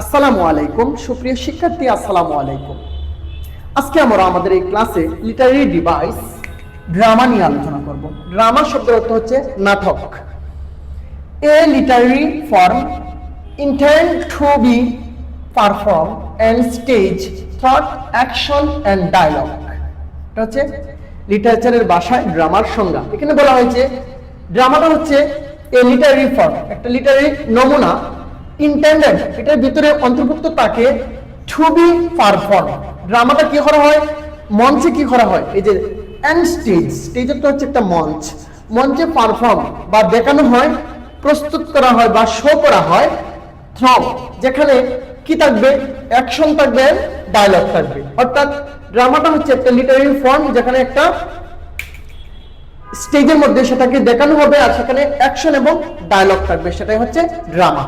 আসসালামু আলাইকুম। সুপ্রিয় শিক্ষার্থী, আসসালামু আলাইকুম। আজকে আমরা আমাদের এই ক্লাসে লিটারারি ডিভাইস ড্রামা নিয়ে আলোচনা করব। ড্রামা শব্দের অর্থ হচ্ছে নাটক। A literary form intend to be perform and stage thought action and dialogue এটা হচ্ছে লিটারেচারের ভাষায় ড্রামার সংজ্ঞা। এখানে বলা হয়েছে ড্রামাটা হচ্ছে এ লিটারারি ফর্ম একটা লিটারারি নমুনা ইন্টেন্ডেড এটার ভিতরে অন্তর্ভুক্ত থাকে টু বি পারফর্ম ড্রামাটা কি করা হয়? মঞ্চে কি করা হয়? এই যে অ্যান্ড স্টেজ স্টেজ তো হচ্ছে একটা মঞ্চ। মঞ্চে পারফর্ম বা দেখানো হয়, প্রস্তুত করা হয় বা শো করা হয় থ্রম যেখানে কি থাকবে? অ্যাকশন থাকবে ডায়লগ থাকবে। অর্থাৎ ড্রামাটা হচ্ছে একটা লিটারারি ফর্ম যেখানে একটা স্টেজের মধ্যে সেটাকে দেখানো হবে আর সেখানে অ্যাকশন এবং ডায়লগ থাকবে। সেটাই হচ্ছে ড্রামা